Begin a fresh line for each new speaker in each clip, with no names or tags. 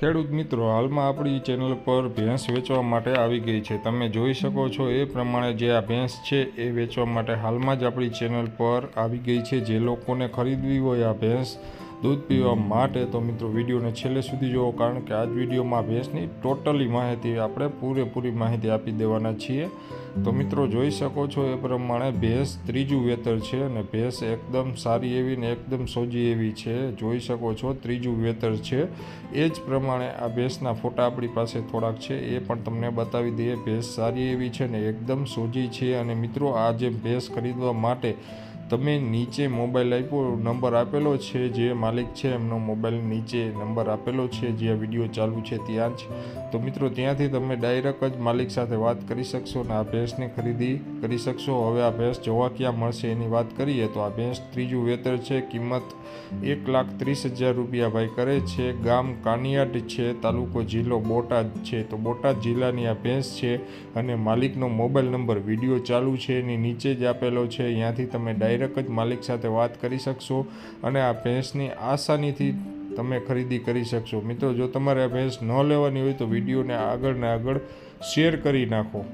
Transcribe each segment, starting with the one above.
ખેડૂત મિત્રો, હાલમાં આપણી ચેનલ પર ભેંસ વેચવા માટે આવી ગઈ છે. તમે જોઈ શકો છો એ પ્રમાણે જે આ ભેંસ છે એ વેચવા માટે હાલમાં જ આપણી ચેનલ પર આવી ગઈ છે. જે લોકોને ખરીદવી હોય આ ભેંસ દૂધ પીવા માટે તો મિત્રો વિડીયોને છેલ્લે સુધી જુઓ કારણ કે આ જ વિડીયોમાં ભેંસની ટોટલી માહિતી આપણે પૂરેપૂરી માહિતી આપી દેવાના છીએ. તો મિત્રો જોઈ શકો છો એ પ્રમાણે ભેંસ ત્રીજું વેતર છે અને ભેંસ એકદમ સારી એવી ને એકદમ સોજી એવી છે. જોઈ શકો છો ત્રીજું વેતર છે. એ જ પ્રમાણે આ ભેંસના ફોટા આપણી પાસે થોડાક છે. એ પણ તમને બતાવી દઈએ. ભેંસ સારી એવી છે ને એકદમ સોજી છે અને મિત્રો આ જે ભેંસ ખરીદવા માટે તમે નીચે મોબાઈલ આપ્યો, નંબર આપેલો છે, જે માલિક છે, એમનો મોબાઈલ નીચે નંબર આપેલો છે, જે આ વીડિયો ચાલુ છે ત્યાં જ. તો મિત્રો, ત્યાંથી તમે ડાયરેક્ટ જ માલિક સાથે વાત કરી શકશો અને આ ભેંસની ખરીદી કરી શકશો. હવે આ ભેંસ જોવા ક્યાં મળશે એની વાત કરીએ તો આ ભેંસ ત્રીજું વેતર છે, કિંમત એક લાખ ત્રીસ હજાર રૂપિયા ભાઈ કરે છે. ગામ કાનિયાટ છે, તાલુકો જિલ્લો બોટાદ છે. તો બોટાદ જિલ્લાની આ ભેંસ છે અને માલિકનો મોબાઈલ નંબર વીડિયો ચાલુ છે, એની નીચે જ આપેલો છે. ત્યાંથી તમે ડાયરેક્ટ જ માલિક સાથે વાત કરી શકશો અને આ ભેંસની આસાનીથી તમે ખરીદી કરી શકશો. મિત્રો, જો તમારે ભેંસ ન લેવાની હોય તો વિડીયોને આગળ ને આગળ શેર કરી નાખો.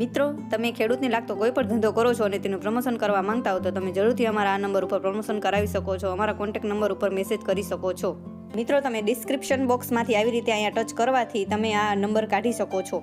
મિત્રો, તમે ખેડૂતને લાગતો કોઈ પણ ધંધો કરો છો અને તેનું પ્રમોશન કરવા માંગતા હો તો તમે જરૂરથી અમારા આ નંબર ઉપર પ્રમોશન કરાવી શકો છો, અમારા કોન્ટેક્ટ નંબર ઉપર મેસેજ કરી શકો છો. મિત્રો, તમે ડિસ્ક્રિપ્શન બોક્સમાંથી આવી રીતે અહીંયા ટચ કરવાથી તમે આ નંબર કાઢી શકો છો.